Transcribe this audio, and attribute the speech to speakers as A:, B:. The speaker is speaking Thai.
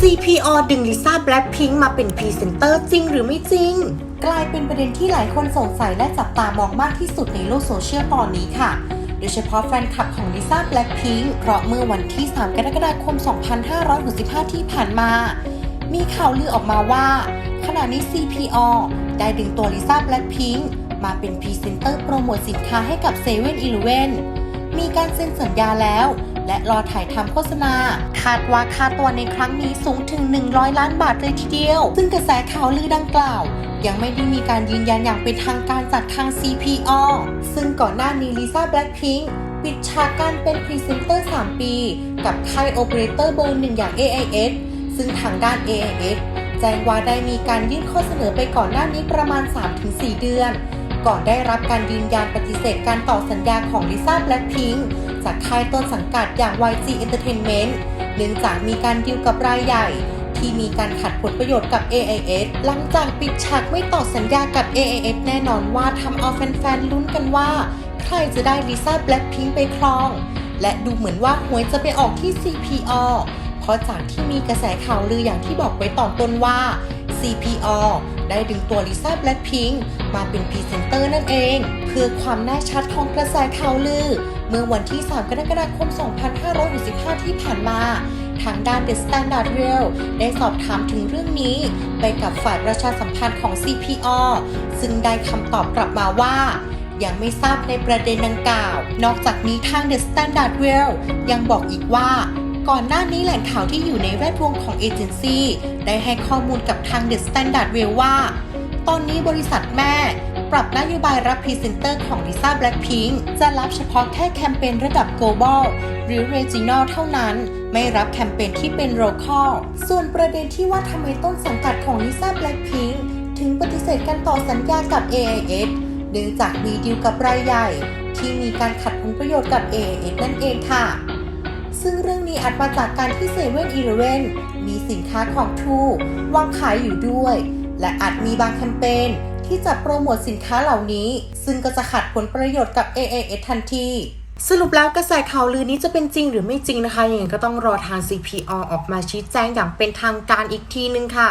A: CPO ดึงลิซ่าแบล็ p พิง k มาเป็นพรีเซนเตอร์จริงหรือไม่จริง กลายเป็นประเด็นที่หลายคนสงสัยและจับตามองมากที่สุดในโลกโซเชียลตอนนี้ค่ะ โดยเฉพาะแฟนคลับของลิซ่าแบล็ p พิง k เพราะเมื่อวันที่ 3 กรกฎาคม 2565 ที่ผ่านมา มีข่าวลือออกมาว่า ขณะนี้ CPO ได้ดึงตัวลิซ่าแบล็ p พิง k มาเป็นพรีเซนเตอร์โปรโมทสินค้าให้กับ7 e เ e ่ e อีเลมีการเซ็นสัญญาแล้ว และรอถ่ายทำโฆษณา คาดว่าค่าตัวในครั้งนี้สูงถึง 100 ล้านบาทเลยทีเดียว ซึ่งกระแสข่าวลือดังกล่าว ยังไม่ได้มีการยืนยันอย่างเป็นทางการจากทาง CPO ซึ่งก่อนหน้านี้ลิซ่าแบล็ p พิง k ปิดฉากการเป็นพรีเซนเตอร์ 3 ปี กับค่ายโอเปอเรเตอร์เบอร์หนึ่งอย่าง AIS ซึ่งทางด้าน AIS แจ้งว่าได้มีการยื่นข้อเสนอไปก่อนหน้านี้ประมาณ 3-4 เดือน ก่อนได้รับการยืนยันปฏิเสธการต่อสัญญาของลิซ่าแบล็ p พิง k จากค่ายต้นสังกัดอย่าง YG Entertainment เนื่องจากมีการดีลกับรายใหญ่ ที่มีการขัดผลประโยชน์กับ AIS หลังจากปิดฉากไม่ต่อสัญญากับ AIS แน่นอนว่าทำเอาแฟนๆลุ้นกันว่า ใครจะได้ลิซ่าแบล็ p พิงไปครอง และดูเหมือนว่าหวยจะไปออกที่ CPO เพราะจากที่มีกระแสข่าวลืออย่างที่บอกไว้ตอนต้นว่า CPO ได้ดึงตัวลิซ่าแบล็ p พิง k มาเป็นพรีเซนเตอร์นั่นเอง เพื่อความแน่ชัดของกระแสข่าวลือ เมื่อวันที่ 3 กรกฎาคม 2565 ที่ผ่านมา ทางด้าน The Standard Rail ได้สอบถามถึงเรื่องนี้ ไปกับฝ่ายประชาสัมพันธ์ของ CPO ซึ่งได้คำตอบกลับมาว่ายังไม่ทราบในประเด็นดังกล่าว นอกจากนี้ทาง The Standard Rail ยังบอกอีกว่า ก่อนหน้านี้แหล่งข่าวที่อยู่ในแวดวงของเอเจนซี่ได้ให้ข้อมูลกับทาง The Standard Rail ว่า ตอนนี้บริษัทแม่ปรับนโยบายรับพรีเซนเตอร์ของ Lisa Blackpink จะรับเฉพาะแค่แคมเปญระดับ global หรือ regional เท่านั้น ไม่รับแคมเปญที่เป็น local ส่วนประเด็นที่ว่าทำไมต้นสังกัดของ Lisa Blackpink ถึงปฏิเสธการต่อสัญญากับ AIS เนื่องจากมีดีลกับรายใหญ่ ที่มีการขัดผลประโยชน์กับ AIS นั่นเองค่ะ ซึ่งเรื่องนี้อาจมาจากการที่เซเว่นอีเลเวนมีสินค้าของทูวางขายอยู่ด้วย และอาจมีบางแคมเปญที่จะโปรโมทสินค้าเหล่านี้ ซึ่งก็จะขัดผลประโยชน์กับ AAS ทันทีสรุปแล้วกระแสข่าวลือนี้จะเป็นจริงหรือไม่จริงนะคะย่างไรก็ต้องรอทาง CPO ออกมาชี้แจงอย่างเป็นทางการอีกทีนึงค่ะ